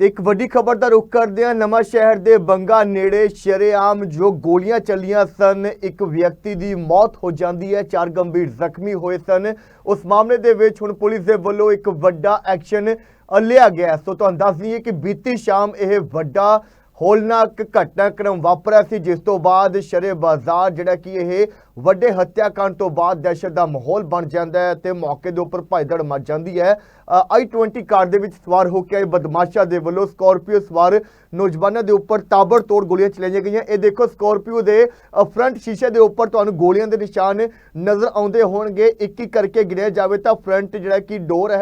ਤੇ ਇੱਕ ਵੱਡੀ ਖਬਰ ਦਾ ਰੁਖ ਕਰਦੇ ਹਾਂ ਨਵਾਂ ਸ਼ਹਿਰ ਦੇ ਬੰਗਾ ਨੇੜੇ ਸ਼ਰੇਆਮ ਜੋ ਗੋਲੀਆਂ ਚੱਲੀਆਂ ਸਨ, ਇੱਕ ਵਿਅਕਤੀ ਦੀ ਮੌਤ ਹੋ ਜਾਂਦੀ ਹੈ, ਚਾਰ ਗੰਭੀਰ ਜ਼ਖਮੀ ਹੋਏ ਸਨ। ਉਸ ਮਾਮਲੇ ਦੇ ਵਿੱਚ ਹੁਣ ਪੁਲਿਸ ਦੇ ਵੱਲੋਂ ਇੱਕ ਵੱਡਾ ਐਕਸ਼ਨ ਲਿਆ ਗਿਆ ਸੋ ਤੁਹਾਨੂੰ ਦੱਸ ਦਈਏ ਕਿ ਬੀਤੀ ਸ਼ਾਮ ਇਹ ਵੱਡਾ ਹੋਲਨਾਕ ਘਟਨਾਕ੍ਰਮ ਵਾਪਰਿਆ ਸੀ ਜਿਸ ਤੋਂ ਬਾਅਦ ਸ਼ਰੇ ਬਾਜ਼ਾਰ ਜਿਹੜਾ ਕਿ ਇਹ ਵੱਡੇ ਹੱਤਿਆਕਾਂਡ ਤੋਂ ਬਾਅਦ ਦਹਿਸ਼ਤ ਦਾ ਮਾਹੌਲ ਬਣ ਜਾਂਦਾ ਹੈ ਤੇ ਮੌਕੇ ਦੇ ਉੱਪਰ ਭਜਦੜ ਮਚ ਜਾਂਦੀ ਹੈ। i20 ਕਾਰ ਦੇ ਵਿੱਚ ਸਵਾਰ ਹੋ ਕੇ ਆਏ ਬਦਮਾਸ਼ਾਂ ਦੇ ਵੱਲੋਂ ਸਕਾਰਪੀਓ ਸਵਾਰ ਨੌਜਵਾਨਾਂ ਦੇ ਉੱਪਰ ਤਾਬੜਤੋੜ ਗੋਲੀਆਂ ਚਲਾਈਆਂ ਗਈਆਂ। ਇਹ ਦੇਖੋ ਸਕਾਰਪੀਓ ਦੇ ਫਰੰਟ ਸ਼ੀਸ਼ੇ ਦੇ ਉੱਪਰ ਤੁਹਾਨੂੰ ਗੋਲੀਆਂ ਦੇ ਨਿਸ਼ਾਨ ਨਜ਼ਰ ਆਉਂਦੇ ਹੋਣਗੇ। ਇੱਕ ਇੱਕ ਕਰਕੇ ਗਿਣਿਆ ਜਾਵੇ ਤਾਂ ਫਰੰਟ ਜਿਹੜਾ ਕਿ ਡੋਰ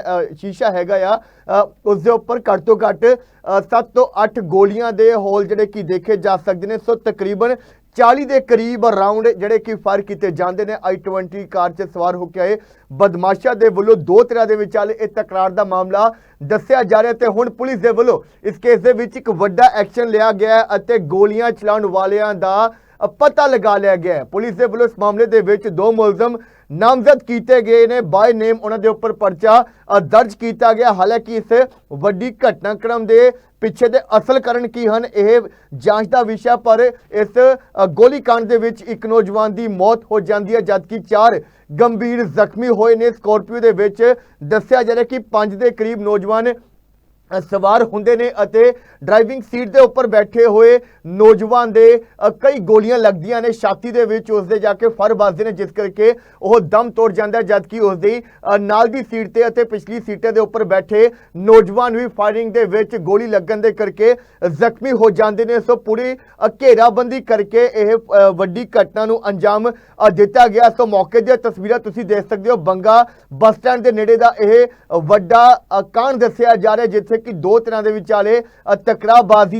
ਸ਼ੀਸ਼ਾ ਹੈਗਾ ਆ ਅ, ਉਸ ਦੇ ਉੱਪਰ ਘੱਟ ਤੋਂ ਘੱਟ 7 ਤੋਂ 8 ਗੋਲੀਆਂ ਦੇ ਹੋਲ ਜਿਹੜੇ ਕਿ ਦੇਖੇ ਜਾ ਸਕਦੇ ਨੇ। ਸੋ ਤਕਰੀਬਨ 40 ਦੇ ਕਰੀਬ ਰਾਉਂਡ ਜਿਹੜੇ ਕਿ ਫਾਇਰ ਕੀਤੇ ਜਾਂਦੇ ਨੇ। i20 ਕਾਰ 'ਚ ਸਵਾਰ ਹੋ ਕੇ ਆਏ ਬਦਮਾਸ਼ਾਂ ਦੇ ਵੱਲੋਂ ਦੋ ਤਰ੍ਹਾਂ ਦੇ ਵਿਚਾਲੇ ਇਹ ਤਕਰਾਰ ਦਾ ਮਾਮਲਾ ਦੱਸਿਆ ਜਾ ਰਿਹਾ ਤੇ ਹੁਣ ਪੁਲਿਸ ਦੇ ਵੱਲੋਂ ਇਸ ਕੇਸ ਦੇ ਵਿੱਚ ਇੱਕ ਵੱਡਾ ਐਕਸ਼ਨ ਲਿਆ ਗਿਆ ਅਤੇ ਗੋਲੀਆਂ ਚਲਾਉਣ ਵਾਲਿਆਂ ਦਾ ਪਤਾ ਲਗਾ ਲਿਆ ਗਿਆ ਹੈ। ਪੁਲਿਸ ਦੇ ਵੱਲੋਂ ਇਸ ਮਾਮਲੇ ਦੇ ਵਿੱਚ ਦੋ ਮੁਲਜ਼ਮ ਨਾਮਜ਼ਦ ਕੀਤੇ ਗਏ ਨੇ। ਬਾਈ ਨੇਮ ਉਹਨਾਂ ਦੇ ਉੱਪਰ ਪਰਚਾ ਦਰਜ ਕੀਤਾ ਗਿਆ। ਹਾਲਾਂਕਿ ਇਸ ਵੱਡੀ ਘਟਨਾਕ੍ਰਮ ਦੇ ਪਿੱਛੇ ਦੇ ਅਸਲ ਕਾਰਨ ਕੀ ਹਨ ਇਹ ਜਾਂਚ ਦਾ ਵਿਸ਼ਾ ਪਰ ਇਸ ਅ, ਗੋਲੀकांड ਦੇ ਵਿੱਚ ਇੱਕ ਨੌਜਵਾਨ ਦੀ ਮੌਤ ਹੋ ਜਾਂਦੀ ਹੈ ਜਦਕਿ ਚਾਰ ਗੰਭੀਰ ਜ਼ਖਮੀ ਹੋਏ ਨੇ। ਸਕਾਰਪੀਓ ਦੇ ਵਿੱਚ ਦੱਸਿਆ ਜਾ ਰਿਹਾ ਕਿ ਪੰਜ ਦੇ ਕਰੀਬ ਨੌਜਵਾਨ ਸਵਾਰ ਹੁੰਦੇ ਨੇ ਅਤੇ ਡਰਾਈਵਿੰਗ ਸੀਟ ਦੇ ਉੱਪਰ ਬੈਠੇ ਹੋਏ ਨੌਜਵਾਨ ਦੇ ਕਈ ਗੋਲੀਆਂ ਲੱਗਦੀਆਂ ਨੇ। ਛਾਤੀ ਦੇ ਵਿੱਚ ਉਸ ਦੇ ਜਾ ਕੇ ਫਰ ਵੱਜਦੇ ਨੇ, ਜਿਸ ਕਰਕੇ ਉਹ ਦਮ ਤੋੜ ਜਾਂਦਾ ਹੈ, ਜਦਕਿ ਉਸ ਦੀ ਨਾਲ ਦੀ ਸੀਟ ਤੇ ਅਤੇ ਪਿਛਲੀ ਸੀਟੇ ਦੇ ਉੱਪਰ ਬੈਠੇ ਨੌਜਵਾਨ ਵੀ ਫਾਇਰਿੰਗ ਦੇ ਵਿੱਚ ਗੋਲੀ ਲੱਗਣ ਦੇ ਕਰਕੇ ਜ਼ਖਮੀ ਹੋ ਜਾਂਦੇ ਨੇ। ਸੋ ਪੂਰੀ ਘੇਰਾਬੰਦੀ ਕਰਕੇ ਇਹ ਵੱਡੀ ਘਟਨਾ ਨੂੰ ਅੰਜਾਮ ਦਿੱਤਾ ਗਿਆ। ਸੋ ਮੌਕੇ ਦੀਆਂ ਤਸਵੀਰਾਂ ਤੁਸੀਂ ਦੇਖ ਸਕਦੇ ਹੋ। ਬੰਗਾ ਬੱਸ ਸਟੈਂਡ ਦੇ ਨੇੜੇ ਦਾ ਇਹ ਵੱਡਾ ਕਾਂਡ ਦੱਸਿਆ ਜਾ ਰਿਹਾ ਜਿੱਥੇ ਕਿ ਦੋ ਤਰ੍ਹਾਂ ਦੇ ਵਿਚਾਲੇ ਅ,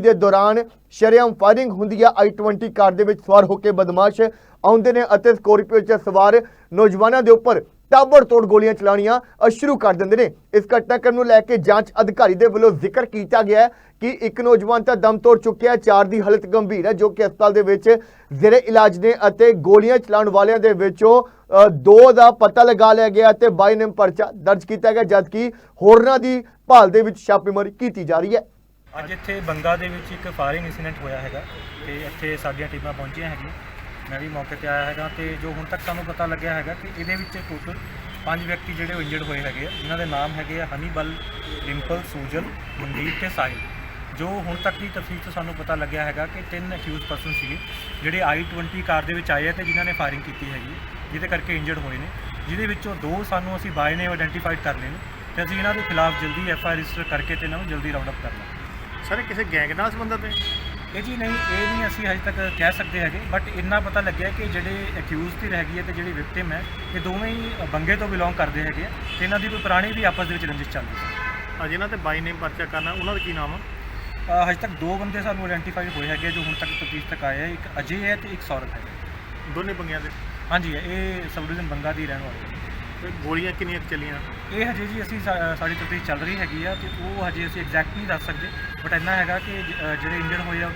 ਦੇ ਦੌਰਾਨ ਸ਼ਰੇਆਮ ਫਾਇਰਿੰਗ ਹੁੰਦੀ ਹੈ i20 ਕਾਰ ਦੇ ਵਿੱਚ ਸਵਾਰ ਹੋ ਕੇ ਬਦਮਾਸ਼ ਆਉਂਦੇ ਨੇ ਅਤੇ ਸਕੋਰਪੀਓ 'ਚ ਸਵਾਰ ਨੌਜਵਾਨਾਂ ਦੇ ਉੱਪਰ ਤਾਬੜਤੋੜ ਗੋਲੀਆਂ ਚਲਾਉਣੀਆਂ ਸ਼ੁਰੂ ਕਰ ਦਿੰਦੇ ਨੇ। ਇਸ ਘਟਨਾਕ੍ਰਮ ਨੂੰ ਲੈ ਕੇ ਜਾਂਚ ਅਧਿਕਾਰੀ ਦੇ ਵੱਲੋਂ ਜ਼ਿਕਰ ਕੀਤਾ ਗਿਆ ਕਿ ਇੱਕ ਨੌਜਵਾਨ ਤਾਂ ਦਮ ਤੋੜ ਚੁੱਕਿਆ ਚਾਰ ਦੀ ਹਾਲਤ ਗੰਭੀਰ ਹੈ, ਜੋ ਕਿ ਹਸਪਤਾਲ ਦੇ ਵਿੱਚ ਜ਼ੇਰੇ ਇਲਾਜ ਨੇ ਅਤੇ ਗੋਲੀਆਂ ਚਲਾਉਣ ਵਾਲਿਆਂ ਦੇ ਵਿੱਚੋਂ ਦੋ ਦਾ ਪਤਾ ਲਗਾ ਲਿਆ ਗਿਆ ਤੇ 22 ਨੰਬਰ ਪਰਚਾ ਦਰਜ ਕੀਤਾ ਗਿਆ, ਜਦਕਿ ਹੋਰਨਾਂ ਦੀ ਭਾਲ ਦੇ ਵਿੱਚ ਛਾਪੇਮਾਰੀ ਕੀਤੀ ਜਾ ਰਹੀ ਹੈ। ਅੱਜ ਇੱਥੇ ਬੰਗਾ ਦੇ ਵਿੱਚ ਇੱਕ ਫਾਇਰਿੰਗ ਇਨਸੀਡੈਂਟ ਹੋਇਆ ਹੈਗਾ ਤੇ ਇੱਥੇ ਸਾਡੀਆਂ ਟੀਮਾਂ ਪਹੁੰਚੀਆਂ ਹੈਗੀਆਂ। ਮੈਂ ਵੀ ਮੌਕੇ ਤੇ ਆਇਆ ਹੈਗਾ ਤੇ ਜੋ ਹੁਣ ਤੱਕ ਸਾਨੂੰ ਪਤਾ ਲੱਗਿਆ ਹੈਗਾ ਕਿ ਇਹਦੇ ਵਿੱਚ ਟੋਟਲ ਪੰਜ ਵਿਅਕਤੀ ਜਿਹੜੇ ਇੰਜਰਡ ਹੋਏ ਹੈਗੇ ਆ, ਜਿਨ੍ਹਾਂ ਦੇ ਨਾਮ ਹੈਗੇ ਆ ਹਨੀਬਲ ਡਿੰਪਲ ਸੂਜਨ ਮਨਦੀਪ ਤੇ ਸਾਹਿਲ। ਜੋ ਹੁਣ ਤੱਕ ਦੀ ਤਫਸੀਲ ਤੋਂ ਸਾਨੂੰ ਪਤਾ ਲੱਗਿਆ ਹੈਗਾ ਕਿ ਤਿੰਨ ਅਕਿਊਜ਼ ਪਰਸਨ ਸੀਗੇ, ਜਿਹੜੇ i20 ਕਾਰ ਦੇ ਵਿੱਚ ਆਏ ਆ ਤੇ ਜਿਨ੍ਹਾਂ ਨੇ ਫਾਇਰਿੰਗ ਕੀਤੀ ਹੈਗੀ ਜਿਹਦੇ ਕਰਕੇ ਇੰਜਰਡ ਹੋਏ ਨੇ, ਜਿਹਦੇ ਵਿੱਚੋਂ ਦੋ ਸਾਨੂੰ ਅਸੀਂ ਬਾਏ ਨੇ ਆਇਡੈਂਟੀਫਾਈਡ ਕਰ ਲਏ ਨੇ ਤੇ ਅਸੀਂ ਇਹਨਾਂ ਦੇ ਖਿਲਾਫ ਜਲਦੀ ਐਫ ਆਈ ਆਰ ਰਜਿਸਟਰ ਕਰਕੇ ਤੇ ਇਹਨਾਂ ਨੂੰ ਜਲਦੀ ਰਾਉਂਡ ਅਪ ਕਰਨਾ ਸਰ ਕਿਸੇ ਗੈਂਗ ਨਾਲ ਸੰਬੰਧਿਤ ਹੈ? ਇਹ ਜੀ ਨਹੀਂ ਇਹ ਨਹੀਂ ਅਸੀਂ ਹਜੇ ਤੱਕ ਕਹਿ ਸਕਦੇ ਹੈਗੇ ਬਟ ਇੰਨਾ ਪਤਾ ਲੱਗਿਆ ਕਿ ਜਿਹੜੇ ਅਕਿਊਜ਼ ਦੀ ਹੈਗੀ ਹੈ ਤੇ ਜਿਹੜੀ ਵਿਕਟਿਮ ਹੈ ਇਹ ਦੋਵੇਂ ਹੀ ਬੰਗੇ ਤੋਂ ਬਿਲੋਂਗ ਕਰਦੇ ਹੈਗੇ ਆ ਤੇ ਇਹਨਾਂ ਦੀ ਕੋਈ ਪੁਰਾਣੀ ਵੀ ਆਪਸ ਦੇ ਵਿੱਚ ਰੰਜਿਸ਼ ਚੱਲਦੀ ਸੀ ਆ ਜਿਨ੍ਹਾਂ ਤੇ ਬਾਈ ਨੇਮ ਪਰਚਾ ਕਰਨਾ ਉਹਨਾਂ ਦਾ ਕੀ ਨਾਮ ਆ? ਹਜੇ ਤੱਕ ਦੋ ਬੰਦੇ ਸਾਨੂੰ ਆਇਡੈਂਟੀਫਾਈ ਹੋਏ ਹੈਗੇ ਜੋ ਹੁਣ ਤੱਕ ਤਫਤੀਸ਼ ਤੱਕ ਆਏ ਹੈ ਇੱਕ ਅਜੇ ਹੈ ਤੇ ਇੱਕ ਸੌਰਵ ਹੈ। ਦੋਨੇ ਬੰਗਿਆਂ ਦੇ? ਹਾਂਜੀ ਇਹ ਸਬ ਡਿਵੀਜ਼ਨ ਬੰਗਾ ਦੀ ਰਹਿਣ ਵਾਲੇ। ਤੇ ਗੋਲੀਆਂ ਕਿੰਨੀਆਂ ਚੱਲੀਆਂ? ਇਹ ਹਜੇ ਜੀ ਅਸੀਂ ਸਾਡੀ ਤਫਤੀਸ਼ ਚੱਲ ਰਹੀ ਹੈਗੀ ਆ ਤੇ ਉਹ ਹਜੇ ਅਸੀਂ ਐਗਜ਼ੈਕਟ ਨਹੀਂ ਦੱਸ ਸਕਦੇ ਬਟ ਇੰਨਾ ਹੈਗਾ ਕਿ ਜਿਹੜੇ ਇੰਜਰਡ ਹੋਏ ਆ